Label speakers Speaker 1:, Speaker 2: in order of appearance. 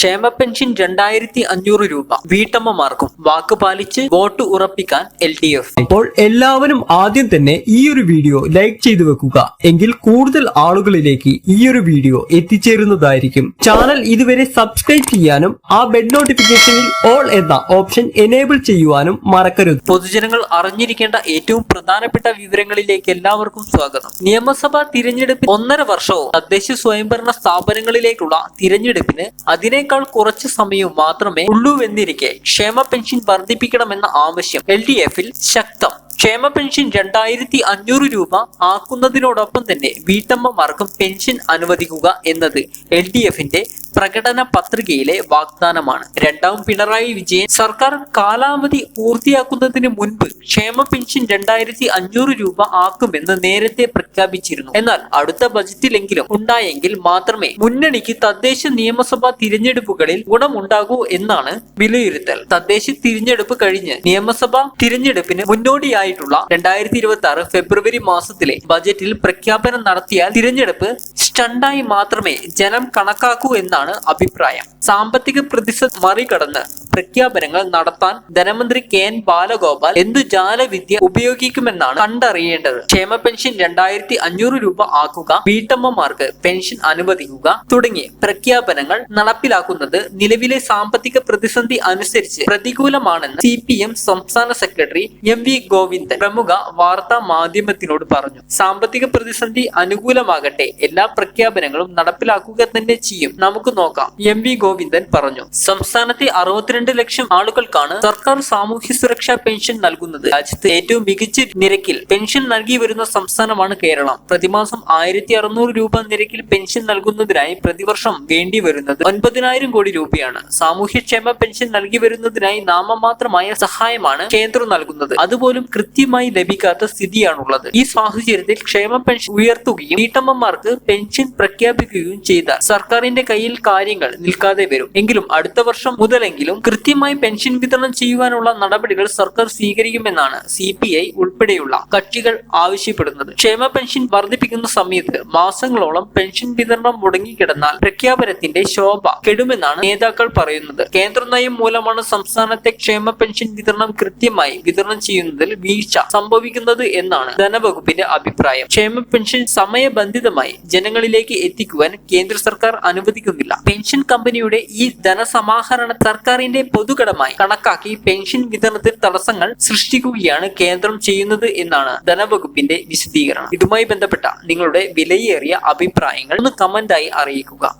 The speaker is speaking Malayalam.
Speaker 1: ക്ഷേമ പെൻഷൻ രണ്ടായിരത്തി അഞ്ഞൂറ് രൂപ വീട്ടമ്മമാർക്കും വാക്ക് പാലിച്ച് വോട്ട് ഉറപ്പിക്കാൻ എൽ ഡി എഫ്
Speaker 2: അപ്പോൾ എല്ലാവരും ആദ്യം തന്നെ ഈ ഒരു വീഡിയോ ലൈക്ക് ചെയ്തു വെക്കുക എങ്കിൽ കൂടുതൽ ആളുകളിലേക്ക് ഈ ഒരു വീഡിയോ എത്തിച്ചേരുന്നതായിരിക്കും ചാനൽ ഇതുവരെ സബ്സ്ക്രൈബ് ചെയ്യാനും ആ ബെൽ നോട്ടിഫിക്കേഷനിൽ ഓൾ എന്ന ഓപ്ഷൻ എനേബിൾ ചെയ്യുവാനും മറക്കരുത്
Speaker 1: പൊതുജനങ്ങൾ അറിഞ്ഞിരിക്കേണ്ട ഏറ്റവും പ്രധാനപ്പെട്ട വിവരങ്ങളിലേക്ക് എല്ലാവർക്കും സ്വാഗതം നിയമസഭാ തിരഞ്ഞെടുപ്പ് ഒന്നര വർഷവും തദ്ദേശ സ്വയംഭരണ സ്ഥാപനങ്ങളിലേക്കുള്ള തിരഞ്ഞെടുപ്പിന് അതിനെ ഇതിനേക്കാൾ കുറച്ച് സമയവും മാത്രമേ ഉള്ളൂവെന്നിരിക്കെ ക്ഷേമ പെൻഷൻ വർദ്ധിപ്പിക്കണമെന്ന ആവശ്യം എൽ ഡി എഫിൽ ശക്തം ക്ഷേമ പെൻഷൻ രണ്ടായിരത്തി അഞ്ഞൂറ് രൂപ ആക്കുന്നതിനോടൊപ്പം തന്നെ വീട്ടമ്മമാർക്കും പെൻഷൻ അനുവദിക്കുക എന്നത് എൽ ഡി എഫിന്റെ പ്രകടന പത്രികയിലെ വാഗ്ദാനമാണ് രണ്ടാം പിണറായി വിജയൻ സർക്കാർ കാലാവധി പൂർത്തിയാക്കുന്നതിന് മുൻപ് ക്ഷേമ പെൻഷൻ രണ്ടായിരത്തി അഞ്ഞൂറ് രൂപ ആക്കുമെന്ന് നേരത്തെ പ്രഖ്യാപിച്ചിരുന്നു എന്നാൽ അടുത്ത ബജറ്റിലെങ്കിലും ഉണ്ടായെങ്കിൽ മാത്രമേ മുന്നണിക്ക് തദ്ദേശ നിയമസഭാ തിരഞ്ഞെടുപ്പുകളിൽ ഗുണമുണ്ടാകൂ എന്നാണ് വിലയിരുത്തൽ തദ്ദേശ തിരഞ്ഞെടുപ്പ് കഴിഞ്ഞ് നിയമസഭാ തിരഞ്ഞെടുപ്പിന് മുന്നോടിയായിട്ടുള്ള രണ്ടായിരത്തി ഇരുപത്തി ആറ് ഫെബ്രുവരി മാസത്തിലെ ബജറ്റിൽ പ്രഖ്യാപനം നടത്തിയാൽ തിരഞ്ഞെടുപ്പ് സ്റ്റണ്ടായി മാത്രമേ ജനം കണക്കാക്കൂ എന്നാണ് എന്നാണ് അഭിപ്രായം സാമ്പത്തിക പ്രതിസന്ധി മറികടന്ന് പ്രഖ്യാപനങ്ങൾ നടത്താൻ ധനമന്ത്രി കെ എൻ ബാലഗോപാൽ എന്തു ജാലവിദ്യ ഉപയോഗിക്കുമെന്നാണ് കണ്ടറിയേണ്ടത് ക്ഷേമ പെൻഷൻ രണ്ടായിരത്തി അഞ്ഞൂറ് രൂപ ആക്കുക വീട്ടമ്മമാർക്ക് പെൻഷൻ അനുവദിക്കുക തുടങ്ങിയ പ്രഖ്യാപനങ്ങൾ നടപ്പിലാക്കുന്നത് നിലവിലെ സാമ്പത്തിക പ്രതിസന്ധി അനുസരിച്ച് പ്രതികൂലമാണെന്ന് സി പി എം സംസ്ഥാന സെക്രട്ടറി എം വി ഗോവിന്ദൻ പ്രമുഖ വാർത്താ മാധ്യമത്തിനോട് പറഞ്ഞു സാമ്പത്തിക പ്രതിസന്ധി അനുകൂലമാകട്ടെ എല്ലാ പ്രഖ്യാപനങ്ങളും നടപ്പിലാക്കുക തന്നെ ചെയ്യും നമുക്ക് നമുക്ക് നോക്കാം എം വി ഗോവിന്ദൻ പറഞ്ഞു സംസ്ഥാനത്തെ അറുപത്തിരണ്ട് ലക്ഷം ആളുകൾക്കാണ് സർക്കാർ സാമൂഹ്യ സുരക്ഷാ പെൻഷൻ നൽകുന്നത് രാജ്യത്ത് ഏറ്റവും മികച്ച നിരക്കിൽ പെൻഷൻ നൽകി വരുന്ന സംസ്ഥാനമാണ് കേരളം പ്രതിമാസം ആയിരത്തി അറുന്നൂറ് രൂപ നിരക്കിൽ പെൻഷൻ നൽകുന്നതിനായി പ്രതിവർഷം വേണ്ടി വരുന്നത് ഒൻപതിനായിരം കോടി രൂപയാണ് സാമൂഹ്യക്ഷേമ പെൻഷൻ നൽകി വരുന്നതിനായി നാമമാത്രമായ സഹായമാണ് കേന്ദ്രം നൽകുന്നത് അതുപോലും കൃത്യമായി ലഭിക്കാത്ത സ്ഥിതിയാണുള്ളത് ഈ സാഹചര്യത്തിൽ ക്ഷേമ പെൻഷൻ ഉയർത്തുകയും വീട്ടമ്മമാർക്ക് പെൻഷൻ പ്രഖ്യാപിക്കുകയും ചെയ്ത സർക്കാരിന്റെ കയ്യിൽ കാര്യങ്ങൾ നിൽക്കാതെ വരും എങ്കിലും അടുത്ത വർഷം മുതലെങ്കിലും കൃത്യമായി പെൻഷൻ വിതരണം ചെയ്യുവാനുള്ള നടപടികൾ സർക്കാർ സ്വീകരിക്കുമെന്നാണ് സി പി ഐ ഉൾപ്പെടെയുള്ള കക്ഷികൾ ആവശ്യപ്പെടുന്നത് ക്ഷേമ പെൻഷൻ വർദ്ധിപ്പിക്കുന്ന സമയത്ത് മാസങ്ങളോളം പെൻഷൻ വിതരണം മുടങ്ങിക്കിടന്നാൽ പ്രഖ്യാപനത്തിന്റെ ശോഭ കെടുമെന്നാണ് നേതാക്കൾ പറയുന്നത് കേന്ദ്ര നയം മൂലമാണ് സംസ്ഥാനത്തെ ക്ഷേമ പെൻഷൻ വിതരണം കൃത്യമായി വിതരണം ചെയ്യുന്നതിൽ വീഴ്ച സംഭവിക്കുന്നത് എന്നാണ് ധനവകുപ്പിന്റെ അഭിപ്രായം ക്ഷേമ പെൻഷൻ സമയബന്ധിതമായി ജനങ്ങളിലേക്ക് എത്തിക്കുവാൻ കേന്ദ്ര സർക്കാർ അനുവദിക്കുന്നില്ല നൽകിയിട്ടില്ല പെൻഷൻ കമ്പനിയുടെ ഈ ധനസമാഹരണം സർക്കാരിന്റെ പൊതുകടമായി കണക്കാക്കി പെൻഷൻ വിതരണത്തിൽ തടസ്സങ്ങൾ സൃഷ്ടിക്കുകയാണ് കേന്ദ്രം ചെയ്യുന്നത് എന്നാണ് ധനവകുപ്പിന്റെ വിശദീകരണം ഇതുമായി ബന്ധപ്പെട്ട നിങ്ങളുടെ വിലയേറിയ അഭിപ്രായങ്ങൾ ഒന്ന് കമന്റായി അറിയിക്കുക